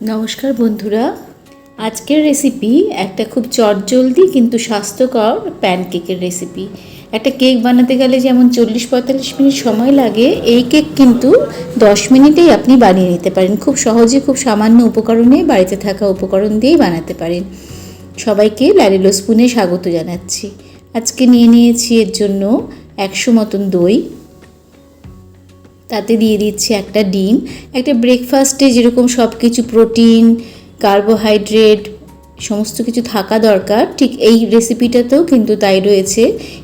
নমস্কার বন্ধুরা। আজকের রেসিপি একটা খুব চটজলদি কিন্তু স্বাস্থ্যকর প্যানকেকের রেসিপি একটা কেক বানাতে গেলে যেমন চল্লিশ পঁয়তাল্লিশ মিনিট সময় লাগে, এই কেক কিন্তু দশ মিনিটেই আপনি বানিয়ে নিতে পারেন। খুব সহজে খুব সামান্য উপকরণে বাড়িতে থাকা উপকরণ দিয়েই বানাতে পারেন। সবাইকে লালিলো স্পুনে স্বাগত জানাচ্ছি। আজকে নিয়ে নিয়েছি এর জন্য একশো মতন দই তাতে দিয়ে দিচ্ছি একটা ডিম, একটা ব্রেকফাস্টে যেরকম সব কিছু প্রোটিন কার্বোহাইড্রেট সমস্ত কিছু থাকা দরকার, ঠিক এই রেসিপিটাতেও কিন্তু তাই রয়েছে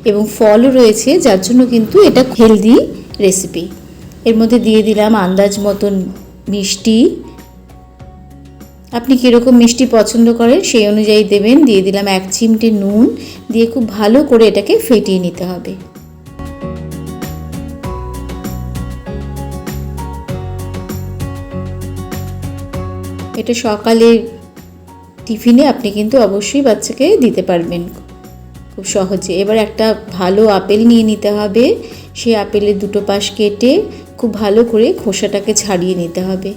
এবং ফলও রয়েছে, যার জন্য কিন্তু এটা হেলদি রেসিপি এর মধ্যে দিয়ে দিলাম আন্দাজ মতন মিষ্টি। আপনি কীরকম মিষ্টি পছন্দ করেন সেই অনুযায়ী দেবেন, দিয়ে দিলাম এক চিমটে নুন, দিয়ে খুব ভালো করে এটাকে ফেটিয়ে নিতে হবে। এটা সকালে টিফিনে আপনি কিন্তু অবশ্যই বাচ্চাকে দিতে পারবেন। খুব সহজে। এবার একটা ভালো আপেল নিয়ে নিতে হবে। সেই আপেলের দুটো পাশ কেটে খুব ভালো করে খোসাটাকে ছাড়িয়ে নিতে হবে।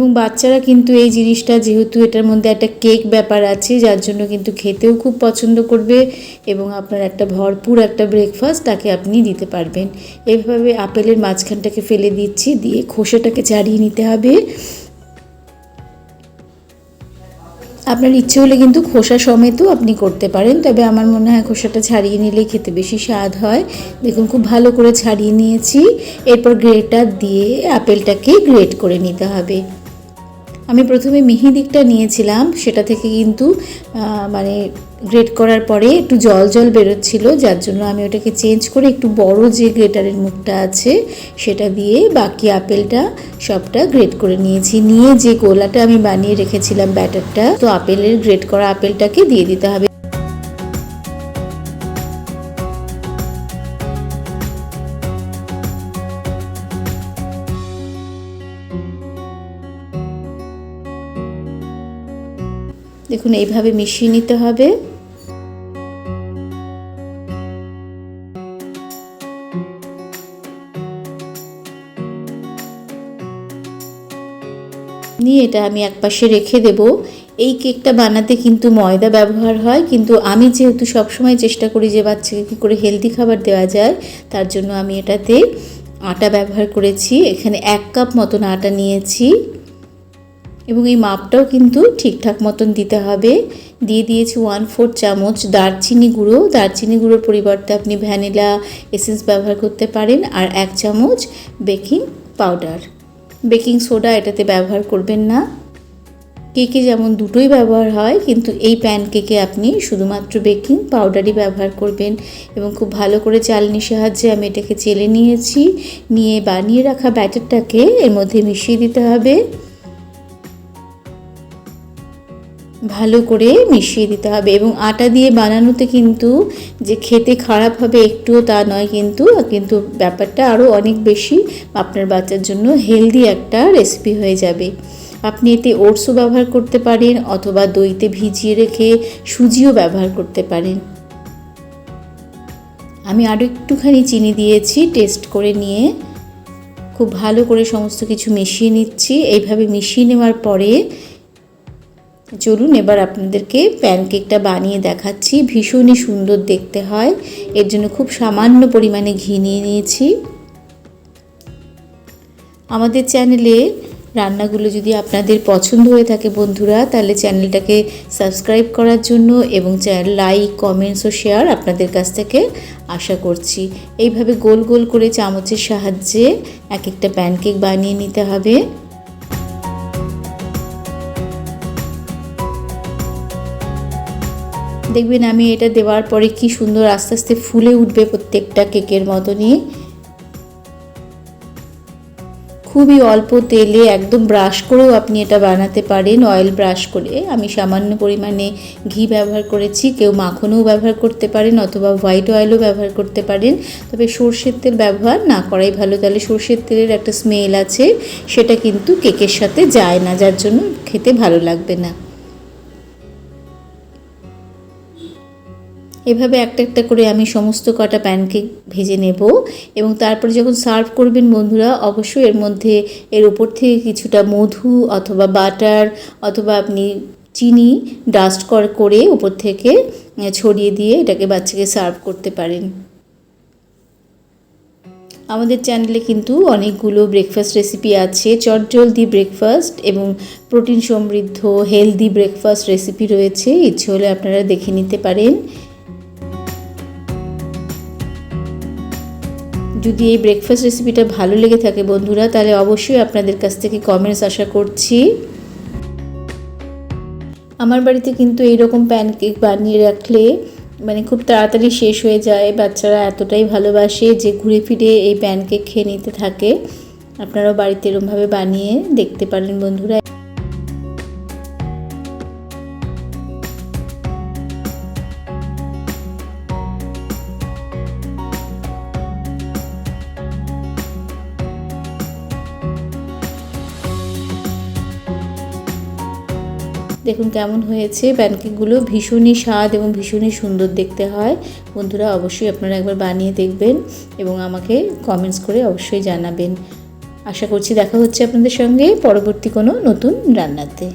এবং বাচ্চারা কিন্তু এই জিনিসটা যেহেতু এটার মধ্যে একটা কেক ব্যাপার আছে, যার জন্য কিন্তু খেতেও খুব পছন্দ করবে এবং আপনার একটা ভরপুর একটা ব্রেকফাস্ট তাকে আপনি দিতে পারবেন। এইভাবে আপেলের মাঝখানটাকে ফেলে দিচ্ছি, দিয়ে খোসাটাকে ছাড়িয়ে নিতে হবে। আপনার ইচ্ছে হলে কিন্তু খোসা সমেতও আপনি করতে পারেন, তবে আমার মনে হয় খোসাটা ছাড়িয়ে নিলেই খেতে বেশি স্বাদ হয়। দেখুন, খুব ভালো করে ছাড়িয়ে নিয়েছি। এরপর গ্রেটার দিয়ে আপেলটাকে গ্রেট করে নিতে হবে। আমি প্রথমে মিহি দিকটা নিয়েছিলাম, সেটা থেকে কিন্তু মানে গ্রেট করার পরে একটু জল জল বেরোচ্ছিল, যার জন্য আমি ওটাকে চেঞ্জ করে একটু বড় যে গ্রেটারের মুখটা আছে, সেটা দিয়ে বাকি আপেলটা সবটা গ্রেট করে নিয়েছি। নিয়ে যে গোলাটা আমি বানিয়ে রেখেছিলাম ব্যাটারটা, তো আপেলের গ্রেট করা আপেলটাকে দিয়ে দিতে হবে। দেখুন, এইভাবে মিশিয়ে নিতে হবে। নিয়ে এটা আমি একপাশে রেখে দেব। এই কেকটা বানাতে কিন্তু ময়দা ব্যবহার হয়, কিন্তু আমি যেহেতু সবসময় চেষ্টা করি যে বাচ্চাকে কী করে হেলদি খাবার দেওয়া যায়, তার জন্য আমি এটাতে আটা ব্যবহার করেছি। এখানে এক কাপ মতন আটা নিয়েছি। এবং এই মাপটাও কিন্তু ঠিকঠাক মতন দিতে হবে। দিয়ে দিয়েছি ওয়ান ফোর চামচ দারচিনি গুঁড়ো। দারচিনি গুঁড়োর পরিবর্তে আপনি ভ্যানিলা এসেন্স ব্যবহার করতে পারেন আর এক চামচ বেকিং পাউডার। বেকিং সোডা এটাতে ব্যবহার করবেন না। কেকে যেমন দুটোই ব্যবহার হয়, কিন্তু এই প্যান কেকে আপনি শুধুমাত্র বেকিং পাউডারই ব্যবহার করবেন এবং খুব ভালো করে চালনির সাহায্যে আমি এটাকে চেলে নিয়েছি। নিয়ে বানিয়ে রাখা ব্যাটারটাকে এর মধ্যে মিশিয়ে দিতে হবে। ভালো করে মিশিয়ে দিতে হবে এবং আটা দিয়ে বানানোতে কিন্তু যে খেতে খারাপ হবে একটুও তা নয় কিন্তু কিন্তু ব্যাপারটা আরও অনেক বেশি আপনার বাচ্চার জন্য হেলদি একটা রেসিপি হয়ে যাবে। আপনি এতে ওটসও ব্যবহার করতে পারেন অথবা দইতে ভিজিয়ে রেখে সুজিও ব্যবহার করতে পারেন। আমি আরও একটুখানি চিনি দিয়েছি টেস্ট করে নিয়ে খুব ভালো করে সমস্ত কিছু মিশিয়ে নিচ্ছি। এইভাবে মিশিয়ে নেওয়ার পরে চলুন এবার আপনাদেরকে প্যানকেকটা বানিয়ে দেখাচ্ছি। ভীষণই সুন্দর দেখতে হয়। এর জন্য খুব সামান্য পরিমাণে ঘি নিয়ে নিয়েছি। আমাদের চ্যানেলে রান্নাগুলো যদি আপনাদের পছন্দ হয়ে থাকে বন্ধুরা, তাহলে চ্যানেলটাকে সাবস্ক্রাইব করার জন্য এবং লাইক কমেন্টস ও শেয়ার আপনাদের কাছ থেকে আশা করছি। এইভাবে গোল গোল করে চামচের সাহায্যে এক একটা প্যানকেক বানিয়ে নিতে হবে। দেখবেন আমি এটা দেওয়ার পরে কি সুন্দর আস্তে আস্তে ফুলে উঠবে প্রত্যেকটা কেকের মতনই। খুবই অল্প তেলে একদম ব্রাশ করেও আপনি এটা বানাতে পারেন অয়েল ব্রাশ করে। আমি সামান্য পরিমাণে ঘি ব্যবহার করেছি, কেউ মাখনও ব্যবহার করতে পারেন অথবা হোয়াইট অয়েলও ব্যবহার করতে পারেন। তবে সর্ষের তেল ব্যবহার না করাই ভালো, তাহলে সর্ষের তেলের একটা স্মেল আছে, সেটা কিন্তু কেকের সাথে যায় না, যার জন্য খেতে ভালো লাগবে না। এভাবে একটা একটা করে আমি সমস্ত কটা প্যানকেক ভেজে নেব এবং তারপরে যখন সার্ভ করবেন বন্ধুরা, অবশ্যই এর মধ্যে এর উপর থেকে কিছুটা মধু অথবা বাটার অথবা আপনি চিনি ডাস্ট করে উপর থেকে ছড়িয়ে দিয়ে এটাকে বাচ্চাকে সার্ভ করতে পারেন। আমাদের চ্যানেলে কিন্তু অনেকগুলো ব্রেকফাস্ট রেসিপি আছে। চটজলদি ব্রেকফাস্ট এবং প্রোটিন সমৃদ্ধ হেলদি ব্রেকফাস্ট রেসিপি রয়েছে। ইচ্ছে হলে আপনারা দেখে নিতে পারেন। যদি এই ব্রেকফাস্ট রেসিপিটা ভালো লেগে থাকে বন্ধুরা, তাহলে অবশ্যই আপনাদের কাছ থেকে কমেন্টস আশা করছি। আমার বাড়িতে কিন্তু এইরকম প্যানকেক বানিয়ে রাখলে মানে খুব তাড়াতাড়ি শেষ হয়ে যায়, বাচ্চারা এতটাই ভালোবাসে যে ঘুরে ফিরে এই প্যানকেক খেয়ে নিতে থাকে। আপনারাও বাড়িতে এরমভাবে বানিয়ে দেখতে পারেন বন্ধুরা। দেখুন কেমন হয়েছে। প্যানকেকগুলো ভীষণই স্বাদ এবং ভীষণই সুন্দর দেখতে হয়। বন্ধুরা, অবশ্যই আপনারা একবার বানিয়ে দেখবেন এবং আমাকে কমেন্টস করে অবশ্যই জানাবেন। আশা করছি দেখা হচ্ছে আপনাদের সঙ্গে পরবর্তী কোনো নতুন রান্নাতে।